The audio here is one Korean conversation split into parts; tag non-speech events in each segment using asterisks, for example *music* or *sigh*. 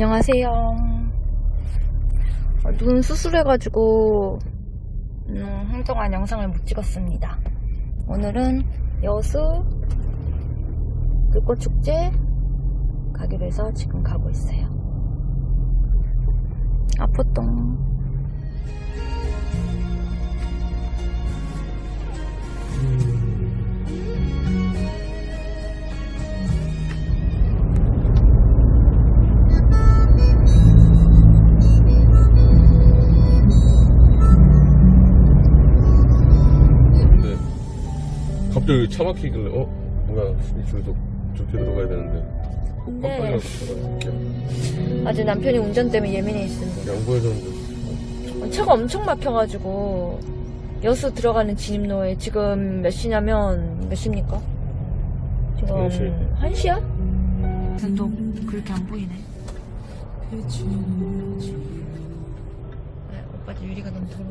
안녕하세요. 어, 눈 수술해가지고 음, 한동안 영상을 못 찍었습니다. 오늘은 여수 불꽃축제 가기로 해서 지금 가고 있어요. 아포똥. 갑자기 차 막히길래 어? 뭐야 이쪽에서 저렇게 들어가야 되는데 근데 깜빡이가 아직 남편이 운전 때문에 예민해 있습니다. 양보해줬는데 차가 엄청 막혀가지고 여수 들어가는 진입로에 지금 몇 시냐면 몇 시입니까? 지금 한 시. 1시야? 또 그렇게 안 보이네. 네, 오빠 집 유리가 너무 더러워.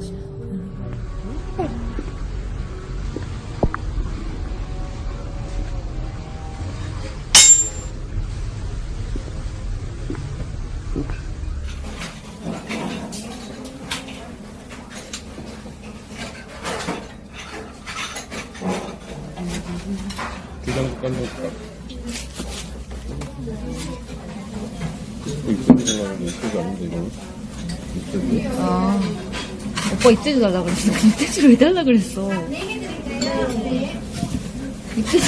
아, 오빠 이때도 달라 그랬어. *laughs* 이때도 왜 달라 그랬어? 이때도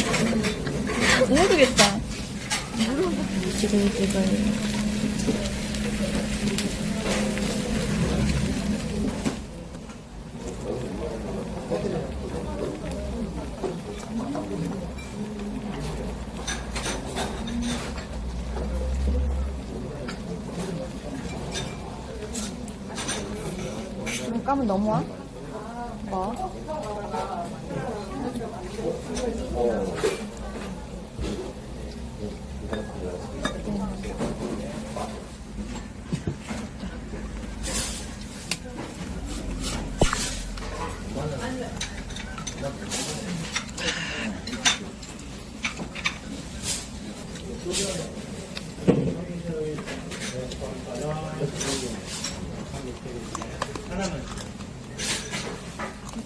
*laughs* 모르겠다. 지금 제가 까면 넘어와?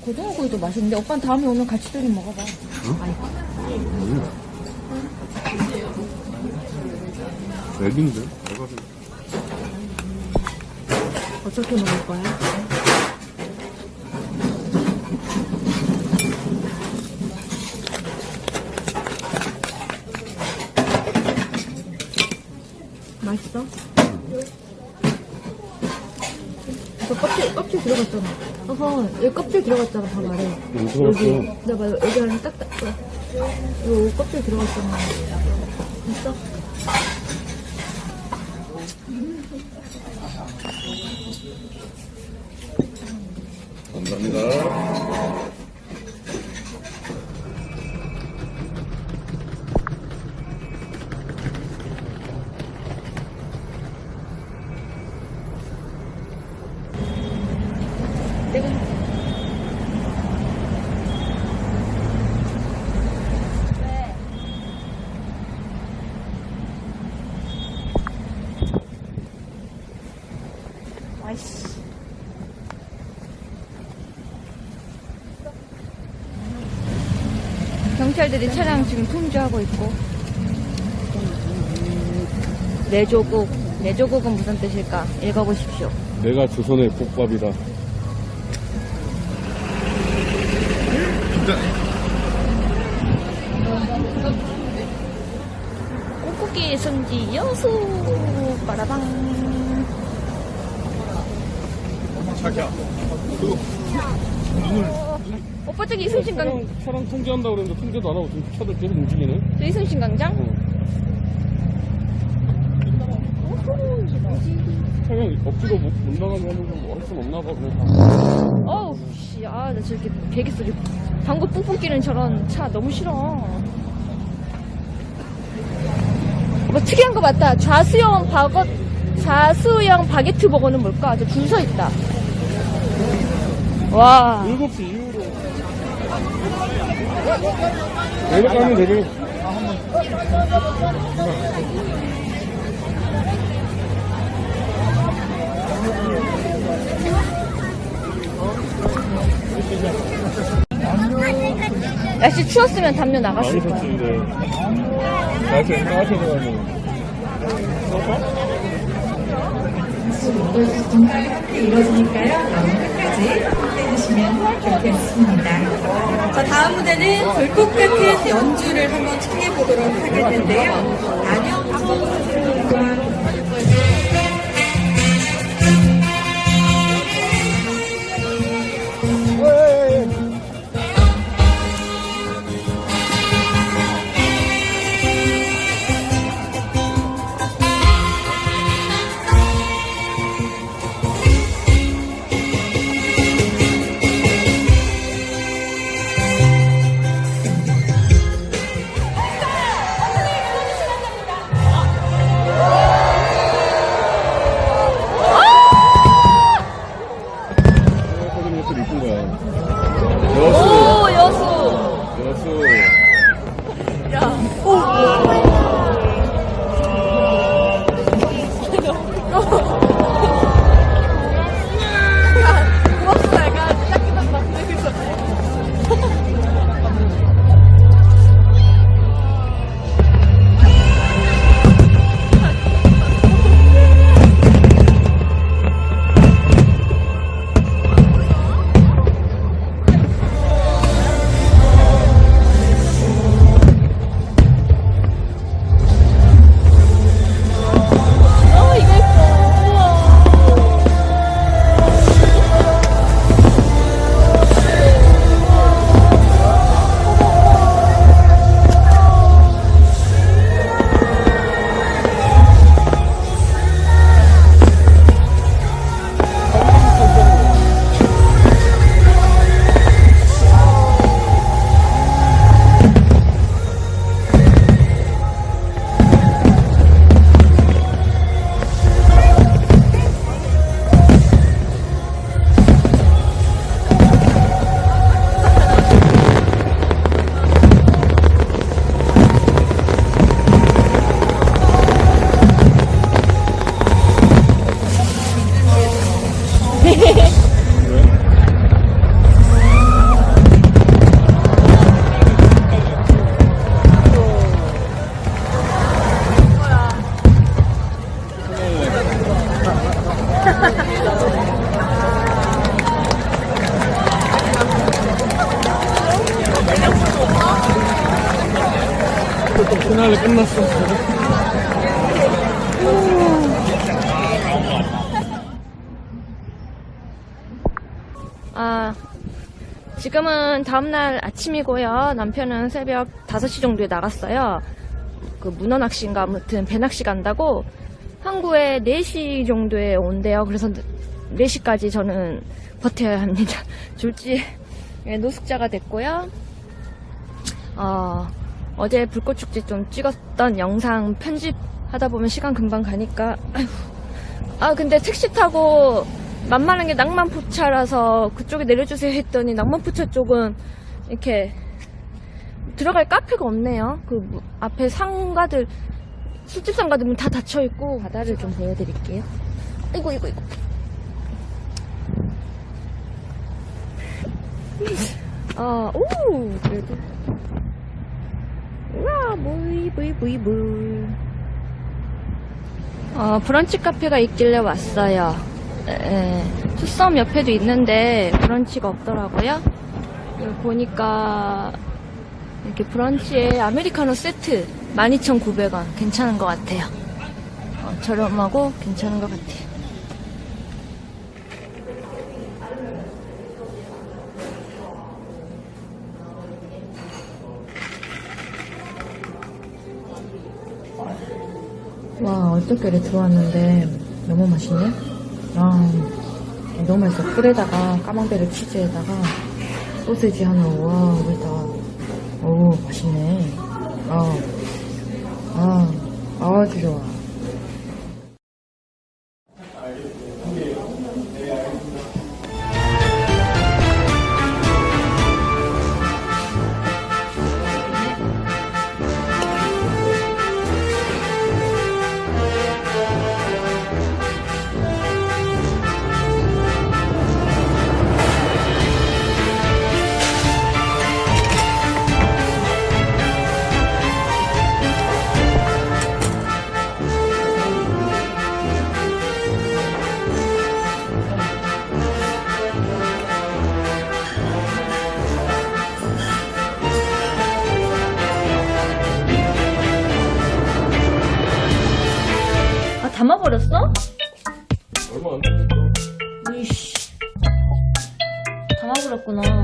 고등어구이도 맛있는데 오빠는 다음에 오면 같이 조금 먹어봐. 아니, 맥인데? 내가 좀 어떻게 먹을 거야? 맛있어? 저 껍질, 껍질 들어갔잖아. 어허, 여기 껍질 들어갔잖아, 봐 말해. 응, 여기, 들어갔어. 내가 여기 안에 딱, 딱, 딱. 요 껍질 들어갔잖아. 있어? 감사합니다 내가. 아이씨. 경찰들이 차량 지금 통제하고 있고. 내 조국. 내 조국은 무슨 뜻일까? 읽어보십시오. 내가 조선의 국밥이다 꽃국기 성지 여수 빠라방 자기야 그거 눈을 오빠 저기 이순신강 차량, 차량 통제한다고 그랬는데 통제도 안 하고 지금 차들 계속 움직이네. 저 이순신강장? 차량 억지로 못, 못 나가게 하는 건뭐할순 없나 봐 그래서 어우 씨아나 저렇게 베개 소리 방구 뿡뿡 끼는 저런 차 너무 싫어. 뭐 특이한 거 맞다. 좌수형 바거 좌수형 바게트 버거는 뭘까? 저 줄 서 있다. 와. 7시 이후 여기로 가면 되지. 날씨 추웠으면 담요 나갔을 거야. 많이 컸지, 근데. 날씨 얼마나 컸어가지고. *laughs* 이루어지니까요. 끝까지 해주시면 좋겠습니다. 자, 다음 무대는 불꽃 같은 연주를 한번 청해 보도록 하겠는데요. 안녕 지금은 다음날 아침이고요. 남편은 새벽 5시 정도에 나갔어요. 그 문어 낚시인가 아무튼 배 낚시 간다고 항구에 4시 정도에 온대요. 그래서 4시까지 저는 버텨야 합니다. *laughs* 졸지 예, 노숙자가 됐고요. 어, 어제 불꽃축제 좀 찍었던 영상 편집하다 보면 시간 금방 가니까. 아 근데 택시 타고 만만한 게 낭만포차라서 그쪽에 내려주세요 했더니 낭만포차 쪽은 이렇게 들어갈 카페가 없네요. 그 무- 앞에 상가들 술집 상가들 문 다 닫혀 있고 바다를 좀 보여드릴게요. 이거 이거 이거. 아, 오, 그래도. 우와, 보이, 보이, 보이, 보이. 어, 브런치 카페가 있길래 왔어요. 에, 투썸 옆에도 있는데 브런치가 없더라고요. 보니까 이렇게 브런치에 아메리카노 세트 12,900원 괜찮은 것 같아요. 어, 저렴하고 괜찮은 것 같아요. 와, 어저께를 들어왔는데 너무 맛있네? 아, 너무 맛있어. 꿀에다가 까망베르 치즈에다가 소세지 하나, 와, 여기다. 오, 맛있네. 아, 아, 아주 좋아. 있었구나.